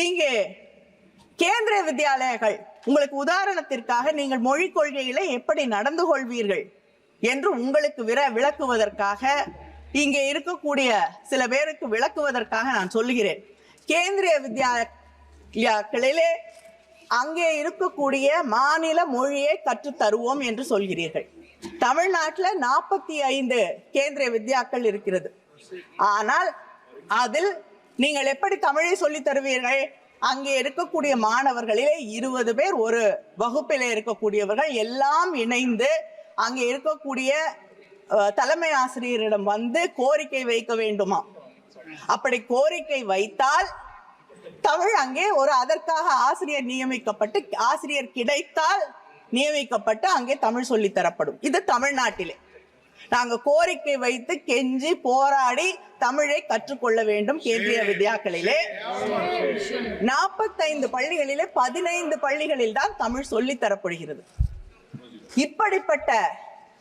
இங்கே கேந்திரிய வித்யாலயங்கள். உங்களுக்கு உதாரணத்திற்காக நீங்கள் மொழி கொள்கையில எப்படி நடந்து கொள்வீர்கள் என்று உங்களுக்கு விர விளக்குவதற்காக இங்கே இருக்கக்கூடிய சில பேருக்கு விளக்குவதற்காக நான் சொல்லுகிறேன். கேந்திரிய வித்யாலயாக்களிலே அங்கே இருக்கக்கூடிய மாநில மொழியை கற்றுத் தருவோம் என்று சொல்கிறீர்கள். தமிழ்நாட்டில் நாற்பத்தி ஐந்து கேந்திரிய வித்யாக்கள் இருக்கிறது. ஆனால் அதில் நீங்கள் எப்படி தமிழை சொல்லித் தருவீர்கள்? அங்கே இருக்கக்கூடிய மாணவர்களிலே இருபது பேர் ஒரு வகுப்பிலே இருக்கக்கூடியவர்கள் எல்லாம் இணைந்து அங்கே இருக்கக்கூடிய தலைமை ஆசிரியரிடம் வந்து கோரிக்கை வைக்க வேண்டுமா? அப்படி கோரிக்கை வைத்தால் தமிழ் அங்கே ஒரு அதற்காக ஆசிரியர் நியமிக்கப்பட்டு ஆசிரியர் கிடைத்தால் நியமிக்கப்பட்டு அங்கே தமிழ் சொல்லித்தரப்படும் இது தமிழ்நாட்டிலே. நாங்க கோரிக்கை வைத்து கெஞ்சி போராடி தமிழை கற்றுக்கொள்ள வேண்டும் கேந்திரிய வித்யாக்களிலே. நாற்பத்தைந்து பள்ளிகளிலே பதினைந்து பள்ளிகளில் தான் தமிழ் சொல்லித் தரப்படுகிறது. இப்படிப்பட்ட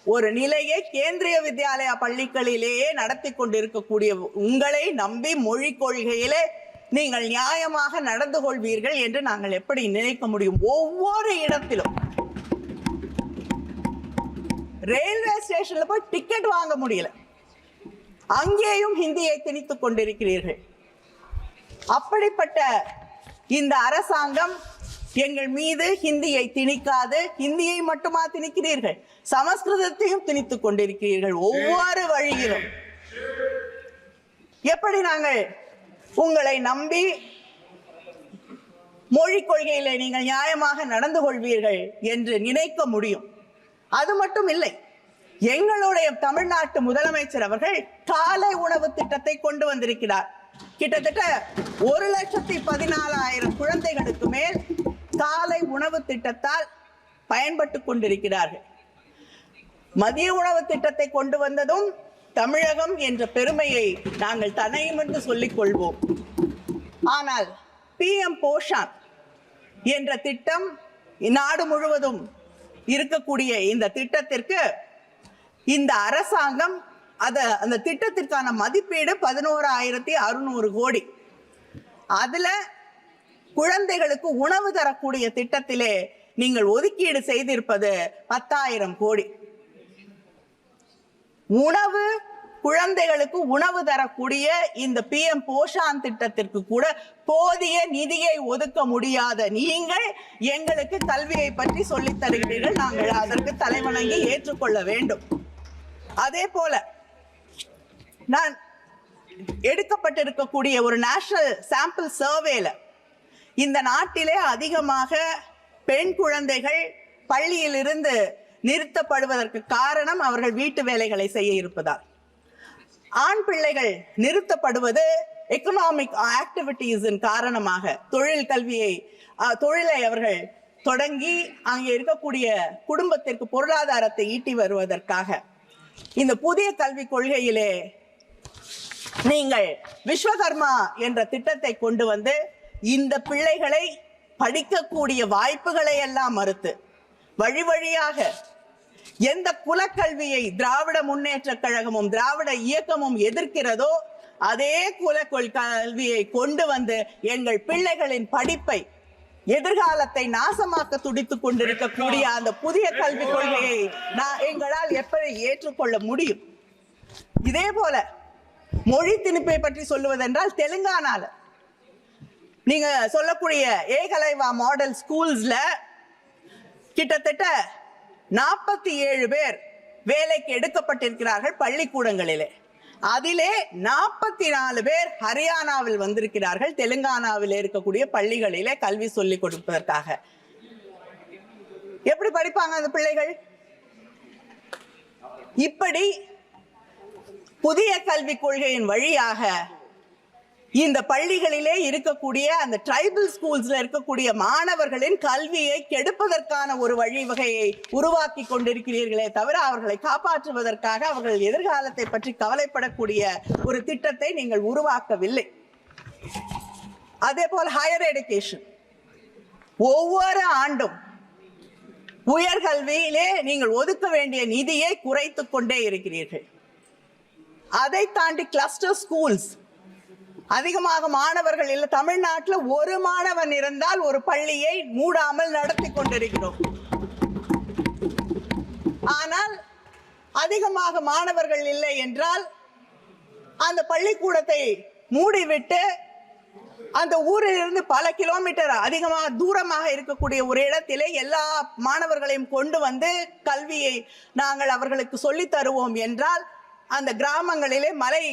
ஒரு நிலையை கேந்திரிய வித்யாலயா பள்ளிகளிலேயே நடத்தி கொண்டிருக்கக்கூடிய உங்களை நம்பி மொழி கொள்கையிலே நீங்கள் நியாயமாக நடந்து கொள்வீர்கள் என்று நாங்கள் எப்படி நினைக்க முடியும்? ஒவ்வொரு இடத்திலும் ரயில்வே ஸ்டேஷன்ல போய் டிக்கெட் வாங்க முடியல. அங்கேயும் ஹிந்தியை திணித்துக் கொண்டிருக்கிறீர்கள். அப்படிப்பட்ட இந்த அரசாங்கம் எங்கள் மீது ஹிந்தியை திணிக்காது ஹிந்தியை மட்டுமா திணிக்கிறீர்கள்? சமஸ்கிருதத்தையும் திணித்துக் கொண்டிருக்கிறீர்கள் ஒவ்வொரு வழியிலும். எப்படி நாங்கள் உங்களை நம்பி மொழி கொள்கையில நீங்கள் நியாயமாக நடந்து கொள்வீர்கள் என்று நினைக்க முடியும்? அது மட்டும் இல்லை எங்களுடைய தமிழ்நாட்டு முதலமைச்சர் அவர்கள் காலை உணவு திட்டத்தை கொண்டு வந்திருக்கிறார். கிட்டத்தட்ட ஒரு லட்சத்தி பதினாலாயிரம் குழந்தைகளுக்கு மேல் காலை உணவு திட்டத்தால் பயன்பட்டு கொண்டிருக்கிறார்கள். மதிய உணவு திட்டத்தை கொண்டு வந்ததும் தமிழகம் என்ற பெருமையை நாங்கள் தனையும் என்று சொல்லிக் கொள்வோம். ஆனால் பிஎம் போஷான் என்ற திட்டம் நாடு முழுவதும் இருக்கக்கூடிய இந்த திட்டத்திற்கு இந்த அரசாங்கம் அதை அந்த திட்டத்திற்கான மதிப்பீடு பதினோராயிரத்தி அறுநூறு கோடி. அதில் குழந்தைகளுக்கு உணவு தரக்கூடிய திட்டத்திலே நீங்கள் ஒதுக்கீடு செய்திருப்பது பத்தாயிரம் கோடி. உணவு குழந்தைகளுக்கு உணவு தரக்கூடிய இந்த பிஎம் போஷான் திட்டத்திற்கு கூட போதிய நிதியை ஒதுக்க முடியாத நீங்கள் எங்களுக்கு கல்வியை பற்றி சொல்லித் தருகிறீர்கள். நாங்கள் அதற்கு தலைவணங்கி ஏற்றுக்கொள்ள வேண்டும். அதே போல நான் எடுக்கப்பட்டிருக்கக்கூடிய ஒரு நேஷனல் சாம்பிள் சர்வேல இந்த நாட்டிலே அதிகமாக பெண் குழந்தைகள் பள்ளியிலிருந்து நிறுத்தப்படுவதற்கு காரணம் அவர்கள் வீட்டு வேலைகளை செய்ய இருப்பதால். ஆண் பிள்ளைகள் நிறுத்தப்படுவது எக்கனாமிக் ஆக்டிவிட்டீஸின் காரணமாக. தொழில் கல்வியை தொழிலை அவர்கள் தொடங்கி அங்கே இருக்கக்கூடிய குடும்பத்திற்கு பொருளாதாரத்தை ஈட்டி வருவதற்காக. இந்த புதிய கல்விக் கொள்கையிலே நீங்கள் விஸ்வகர்மா என்ற திட்டத்தை கொண்டு வந்து இந்த பிள்ளைகளை படிக்கக்கூடிய வாய்ப்புகளை எல்லாம் மறுத்து வழி வழியாக எந்த குலக்கல்வியை திராவிட முன்னேற்ற கழகமும் திராவிட இயக்கமும் எதிர்க்கிறதோ அதே குலக்கொள் கல்வியை கொண்டு வந்து எங்கள் பிள்ளைகளின் படிப்பை எதிர்காலத்தை நாசமாக்க துடித்துக் கொண்டிருக்கக்கூடிய அந்த புதிய கல்விக் கொள்கையை நான் எங்களால் எப்படி ஏற்றுக்கொள்ள முடியும்? இதே போல மொழி திணிப்பை பற்றி சொல்லுவதென்றால் தெலுங்கானால. நீங்க சொல்லக்கூடிய ஏகலைவா மாடல் ஸ்கூல்ஸ்ல கிட்டத்தட்ட நாற்பத்தி ஏழு பேர் வேலைக்கு எடுக்கப்பட்டிருக்கிறார்கள் பள்ளிக்கூடங்களிலே. அதிலே நாற்பத்தி நாலு பேர் ஹரியானாவில் வந்திருக்கிறார்கள். தெலுங்கானாவில் இருக்கக்கூடிய பள்ளிகளிலே கல்வி சொல்லிக் கொடுப்பதற்காக. எப்படி படிப்பாங்க அந்த பிள்ளைகள்? இப்படி புதிய கல்விக் கொள்கையின் வழியாக இந்த பள்ளிகளிலே இருக்கக்கூடிய அந்த ட்ரைபல் ஸ்கூல்ஸ்ல இருக்கக்கூடிய மாணவர்களின் கல்வியை கெடுப்பதற்கான ஒரு வழிவகையை உருவாக்கி கொண்டிருக்கிறீர்களே தவிர அவர்களை காப்பாற்றுவதற்காக அவர்கள் எதிர்காலத்தை பற்றி கவலைப்படக்கூடிய ஒரு திட்டத்தை நீங்கள் உருவாக்கவில்லை. அதே போல் ஹையர் எடுகேஷன் ஒவ்வொரு ஆண்டும் உயர்கல்வியிலே நீங்கள் ஒதுக்க வேண்டிய நிதியை குறைத்து கொண்டே இருக்கிறீர்கள். அதை தாண்டி கிளஸ்டர் ஸ்கூல்ஸ் அதிகமாக மாணவர்கள் இல்லை தமிழ்நாட்டில் ஒரு மாணவன் இருந்தால் ஒரு பள்ளியை மூடாமல் நடத்தி கொண்டிருக்கிறோம். ஆனால் அதிகமாக மாணவர்கள் இல்லை என்றால் அந்த பள்ளிக்கூடத்தை மூடிவிட்டு அந்த ஊரிலிருந்து பல கிலோமீட்டர் அதிகமாக தூரமாக இருக்கக்கூடிய ஒரு இடத்திலே எல்லா மாணவர்களையும் கொண்டு வந்து கல்வியை நாங்கள் அவர்களுக்கு சொல்லித் தருவோம் என்றால் அந்த கிராமங்களிலே மலை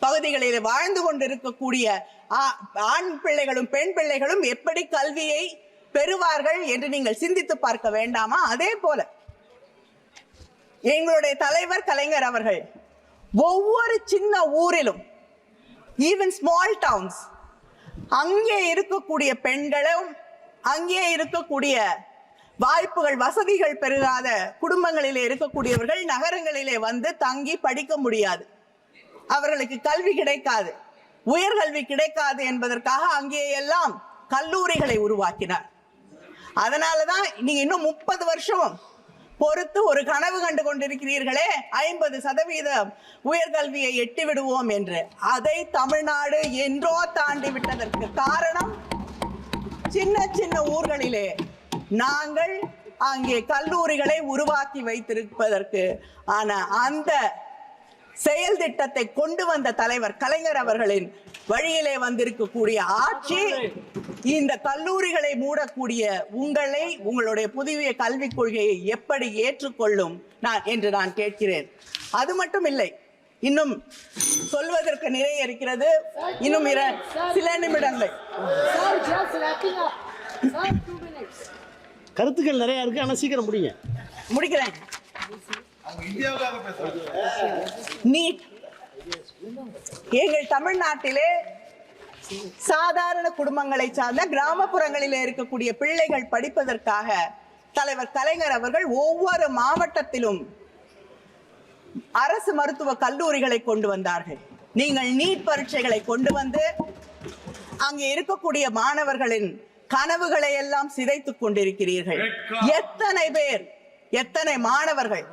பகுதிகளில் வாழ்ந்து கொண்டிருக்கக்கூடிய ஆ- ஆண் பிள்ளைகளும் பெண் பிள்ளைகளும் எப்படி கல்வியை பெறுவார்கள் என்று நீங்கள் சிந்தித்து பார்க்க வேண்டாமா? அதே போல எங்களுடைய தலைவர் கலைஞர் அவர்கள் ஒவ்வொரு சின்ன ஊரிலும் ஈவன் ஸ்மால் டவுன்ஸ் அங்கே இருக்கக்கூடிய பெண்களும் அங்கே இருக்கக்கூடிய வாய்ப்புகள் வசதிகள் பெருகாத குடும்பங்களிலே இருக்கக்கூடியவர்கள் நகரங்களிலே வந்து தங்கி படிக்க முடியாது. அவர்களுக்கு கல்வி கிடைக்காது. உயர்கல்வி கிடைக்காது என்பதற்காக அங்கே எல்லாம் கல்லூரிகளை உருவாக்கினார். அதனாலதான் நீங்க இன்னும் முப்பது வருஷம் பொறுத்து ஒரு கனவு கண்டு கொண்டிருக்கிறீர்களே ஐம்பது சதவீதம் உயர்கல்வியை எட்டி விடுவோம் என்று. அதை தமிழ்நாடு என்றோ தாண்டி விட்டதற்கு காரணம் சின்ன சின்ன ஊர்களிலே நாங்கள் அங்கே கல்லூரிகளை உருவாக்கி வைத்திருப்பதற்கு. ஆனா அந்த செயல் திட்டத்தை கொண்டு வந்த தலைவர் கலைஞர் அவர்களின் வழியிலே வந்திருக்கக்கூடிய ஆட்சி இந்த கல்லூரிகளை மூடக்கூடிய உங்களை உங்களுடைய புதிய கல்விக் கொள்கையை எப்படி ஏற்றுக்கொள்ளும் நான் என்று நான் கேட்கிறேன். அது மட்டும் இல்லை இன்னும் சொல்வதற்கு நிறைய இருக்கிறது. இன்னும் இர- சில நிமிடங்கள். கருத்துக்கள் நிறைய இருக்கு ஆனால் சீக்கிரம் முடிங்க. முடிக்கிறேன். நீட் எங்கள் தமிழ்நாட்டிலே சாதாரண குடும்பங்களை சார்ந்த கிராமப்புறங்களிலே இருக்கக்கூடிய பிள்ளைகள் படிப்பதற்காக தலைவர் கலைஞர் அவர்கள் ஒவ்வொரு மாவட்டத்திலும் அரசு மருத்துவ கல்லூரிகளை கொண்டு வந்தார்கள். நீங்கள் நீட் பரீட்சைகளை கொண்டு வந்து அங்கே இருக்கக்கூடிய மாணவர்களின் கனவுகளை எல்லாம் சிதைத்துக் கொண்டிருக்கிறீர்கள். எத்தனை பேர் எத்தனை மாணவர்கள்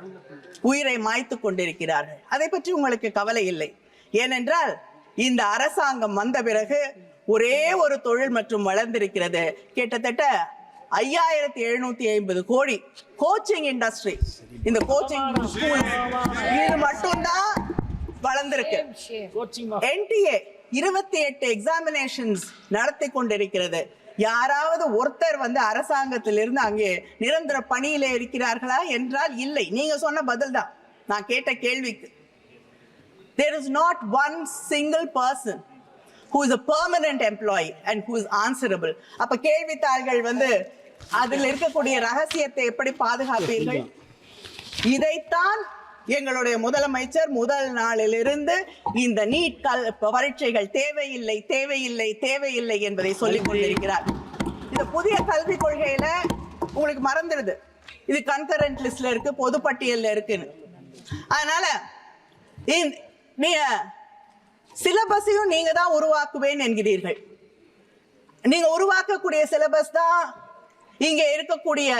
உயிரை மாய்த்துக் கொண்டிருக்கிறார்கள்? அதை பற்றி உங்களுக்கு கவலை இல்லை. ஏனென்றால் இந்த அரசாங்கம் வந்த பிறகு ஒரே ஒரு தொழில் மற்றும் வளர்ந்திருக்கிறது. கிட்டத்தட்ட ஐயாயிரத்தி எழுநூத்தி ஐம்பது கோடி கோச்சிங் இண்டஸ்ட்ரி இந்த கோச்சிங் இது மட்டும்தான் வளர்ந்திருக்கு. என்டிஏ இருபத்தி எட்டு எக்ஸாமினேஷன்ஸ் நடத்தி கொண்டிருக்கிறது. யாராவது ஒருத்தர் வந்து அரசாங்கத்திலிருந்து அங்கே நிரந்தர பணியிலே இருக்கிறார்களா என்றால் இல்லை. நீங்க சொன்ன பதில் தான் நான் கேட்ட கேள்விக்கு. There is not one single person who is a permanent employee and who is answerable. அப்ப கேள்வித்தாள்கள் வந்து அதில் இருக்கக்கூடிய ரகசியத்தை எப்படி பாதுகாப்பீர்கள்? இதைத்தான் எங்களுடைய முதலமைச்சர் முதல் நாளிலிருந்து இந்த நீட் கல் பரீட்சைகள் தேவையில்லை தேவையில்லை தேவையில்லை என்பதை சொல்லிக் கொண்டிருக்கிறார். இந்த புதிய கல்விக் கொள்கையில உங்களுக்கு மறந்துடுது. இது கன்கரண்ட் லிஸ்ட்ல இருக்கு பொதுப்பட்டியல்ல இருக்குன்னு. அதனால நீங்க சிலபஸையும் நீங்க தான் உருவாக்குவேன் என்கிறீர்கள். நீங்க உருவாக்கக்கூடிய சிலபஸ் தான் இங்க இருக்கக்கூடிய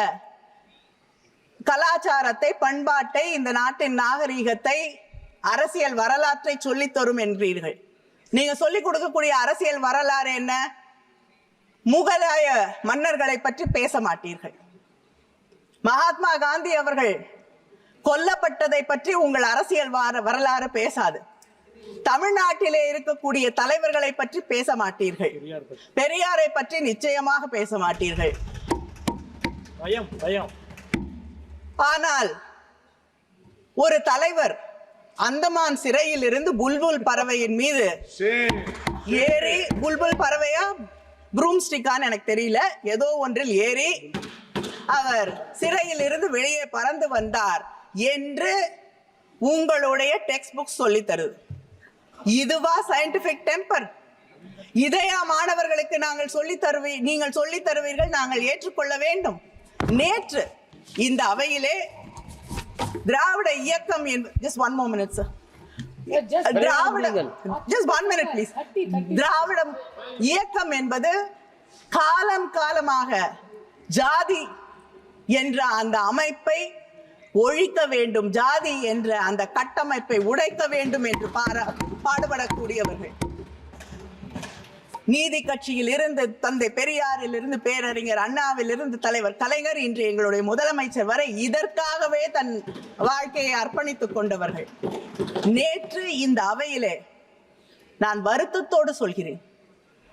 கலாச்சாரத்தை பண்பாட்டை இந்த நாட்டின் நாகரீகத்தை அரசியல் வரலாற்றை சொல்லித் தரும் என்கிறீர்கள் நீங்க சொல்லிக் கொடுக்கக்கூடிய அரசியல் வரலாறு என்ன? முகலாய மன்னர்களை பற்றி பேச மாட்டீர்கள். மகாத்மா காந்தி அவர்கள் கொல்லப்பட்டதை பற்றி உங்கள் அரசியல் வார- வரலாறு பேசாது. தமிழ்நாட்டிலே இருக்கக்கூடிய தலைவர்களை பற்றி பேச மாட்டீர்கள். பெரியாரை பற்றி நிச்சயமாக பேச மாட்டீர்கள். பயம் பயம். ஆனால் ஒரு தலைவர் அந்தமான் சிறையில் இருந்து புல்புல் பறவையின் மீது ஏறி புல்புல் பறவையா? ப்ரூம்ஸ்டிக்கான்னு எனக்கு தெரியல. ஏதோ ஒன்றில் ஏறி அவர் சிறையில் இருந்து வெளியே பறந்து வந்தார் என்று உங்களுடைய டெக்ஸ்ட் புக் சொல்லி தருது. இதுவா சயின்டிபிக் டெம்பர் இதையா மாணவர்களுக்கு நாங்கள் சொல்லி தருவி நீங்கள் சொல்லி தருவீர்கள் நாங்கள் ஏற்றுக்கொள்ள வேண்டும். நேற்று இந்த அவையிலே திராவிட இயக்கம் just one mo minute sir Yeah, just திராவிட முடியுங்கள். Just one minute please 30, 30. திராவிடம் இயக்கம் என்பது காலம் காலமாக ஜாதி என்ற அந்த அமைப்பை ஒழிக்க வேண்டும் ஜாதி என்ற அந்த கட்டமைப்பை உடைக்க வேண்டும் என்று பாரா பாடுபடக்கூடியவர்கள் நீதி கட்சியில் இருந்து தந்தை பெரியாரில் இருந்து பேரறிஞர் அண்ணாவில் இருந்து தலைவர் கலைஞர் இன்று எங்களுடைய முதலமைச்சர் வரை இதற்காகவே தன் வாழ்க்கையை அர்ப்பணித்துக் கொண்டவர்கள். நேற்று இந்த அவையிலே நான் வருத்தத்தோடு சொல்கிறேன்.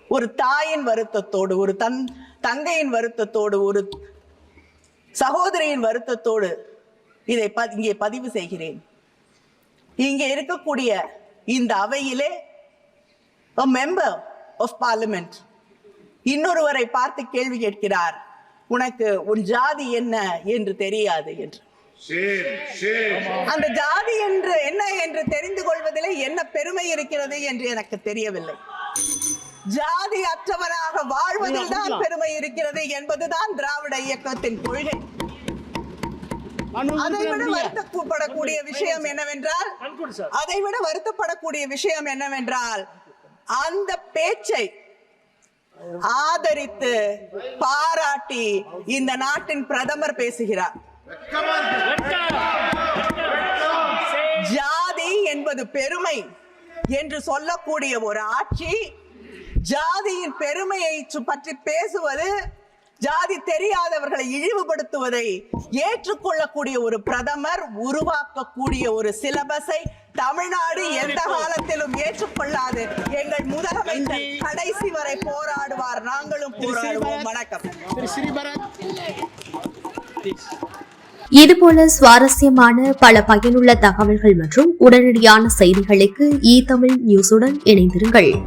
ஒரு தாயின் வருத்தத்தோடு ஒரு தன் தங்கையின் வருத்தத்தோடு ஒரு சகோதரியின் வருத்தத்தோடு இதை ப- இங்கே பதிவு செய்கிறேன். இங்கே இருக்கக்கூடிய இந்த அவையிலே மெம்பர் of parliament. இன்னொருவரை பார்த்து கேள்வி கேட்கிறார் உனக்கு உன் ஜாதி என்ன என்று தெரியாது என்று. அந்த ஜாதி என்று என்ன என்று தெரிந்து கொள்வதிலே என்ன பெருமை இருக்கிறது என்று எனக்கு தெரியவில்லை. ஜாதி அற்றவராக வாழ்வதில் தான் பெருமை இருக்கிறது என்பதுதான் திராவிட இயக்கத்தின் கொள்கை. அதை விட வருத்தப்படக்கூடிய விஷயம் என்னவென்றால் அதை விட வருத்தப்படக்கூடிய விஷயம் என்னவென்றால் அந்த பேச்சை ஆதரித்து பாராட்டி இந்த நாட்டின் பிரதமர் பேசுகிறார். ஜாதி என்பது பெருமை என்று சொல்லக்கூடிய ஒரு ஆட்சி ஜாதியின் பெருமையை பற்றி பேசுவது ஜாதி தெரியாதவர்களை இழிவுபடுத்துவதை ஏற்றுக்கொள்ளக்கூடிய ஒரு பிரதமர் உருவாக்கக்கூடிய ஒரு சிலபஸை தமிழ்நாடு எந்த காலத்திலும் ஏற்றுக்கொள்ளாது. எங்கள் முதலமைச்சர் கடைசி வரை போராடுவார். நாங்களும் போராடுவோம். வணக்கம். திரு ஸ்ரீபரத். இதுபோல சுவாரஸ்யமான பல பயனுள்ள தகவல்கள் மற்றும் உடனடியான செய்திகளுக்கு இ தமிழ் நியூஸுடன் இணைந்திருங்கள்.